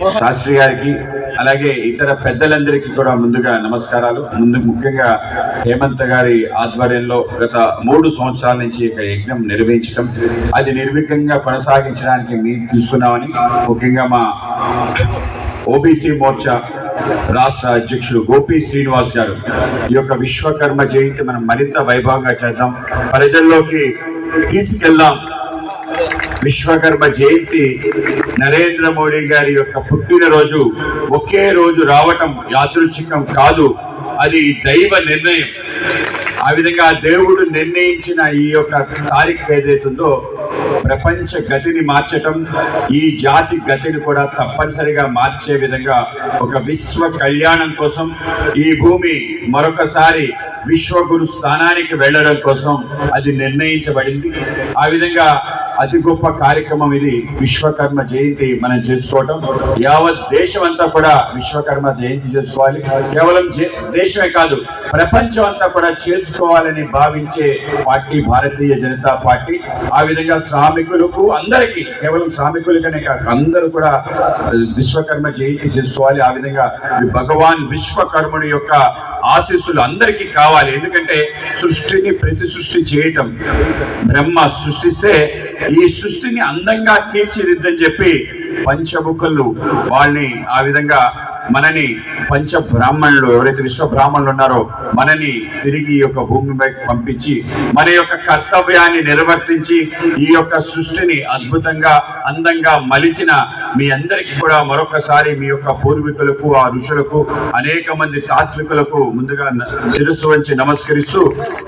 శాస్త్రి గారికి అలాగే ఇతర పెద్దలందరికీ కూడా ముందుగా నమస్కారాలు. ముందు ముఖ్యంగా హేమంత్ గారి ఆధ్వర్యంలో గత మూడు సంవత్సరాల నుంచి ఇక యజ్ఞం నిర్వహించడం అది నిర్విఘ్నంగా కొనసాగించడానికి మేము చూస్తున్నామని ముఖ్యంగా మా ఓబీసీ మోర్చా రాష్ట్ర అధ్యక్షుడు గోపి శ్రీనివాస్ గారు. ఈ యొక్క విశ్వకర్మ జయంతి మనం మరింత వైభవంగా చేద్దాం. ప్రజల్లోకి తీసుకెళ్దాం. విశ్వకర్మ జయంతి నరేంద్ర మోడీ గారి యొక్క పుట్టినరోజు ఒకే రోజు రావటం యాదృచ్ఛికం కాదు అది దైవ నిర్ణయం. ఆ విధంగా దేవుడు నిర్ణయించిన ఈ యొక్క తారీఖు ఏదైతుందో ప్రపంచ గతిని మార్చటం ఈ జాతి గతిని కూడా తప్పనిసరిగా మార్చే విధంగా ఒక విశ్వ కళ్యాణం కోసం ఈ భూమి మరొకసారి విశ్వగురు స్థానానికి వెళ్ళడం కోసం అది నిర్ణయించబడింది. ఆ విధంగా అతి గొప్ప కార్యక్రమం ఇది. విశ్వకర్మ జయంతి మనం చేసుకోవటం. యావత్ దేశం అంతా కూడా విశ్వకర్మ జయంతి చేసుకోవాలి. కేవలం జే- దేశమే కాదు ప్రపంచం అంతా కూడా చేసుకోవాలని భావించే పార్టీ భారతీయ జనతా పార్టీ. ఆ విధంగా శ్రామికులకు అందరికీ కేవలం శ్రామికులకనే కాదు అందరూ కూడా విశ్వకర్మ జయంతి చేసుకోవాలి. ఆ విధంగా భగవాన్ విశ్వకర్ముని యొక్క ఆశీస్సులు అందరికీ కావాలి. ఎందుకంటే సృష్టిని ప్రతి సృష్టి చేయటం బ్రహ్మ సృష్టిస్తే ఈ సృష్టిని అందంగా తీర్చిదిద్దని చెప్పి పంచముఖులు వాళ్ళని ఆ విధంగా మనని పంచ బ్రాహ్మణులు ఎవరైతే విశ్వ బ్రాహ్మణులు ఉన్నారో మనని తిరిగి ఈ యొక్క భూమిపైకి పంపించి మన యొక్క కర్తవ్యాన్ని నిర్వర్తించి ఈ యొక్క సృష్టిని అద్భుతంగా అందంగా మలిచిన మీ అందరికీ కూడా మరొకసారి మీ యొక్క పూర్వీకులకు ఆ ఋషులకు అనేక మంది తాత్వికులకు ముందుగా శిరస్సు వంచి నమస్కరిస్తూ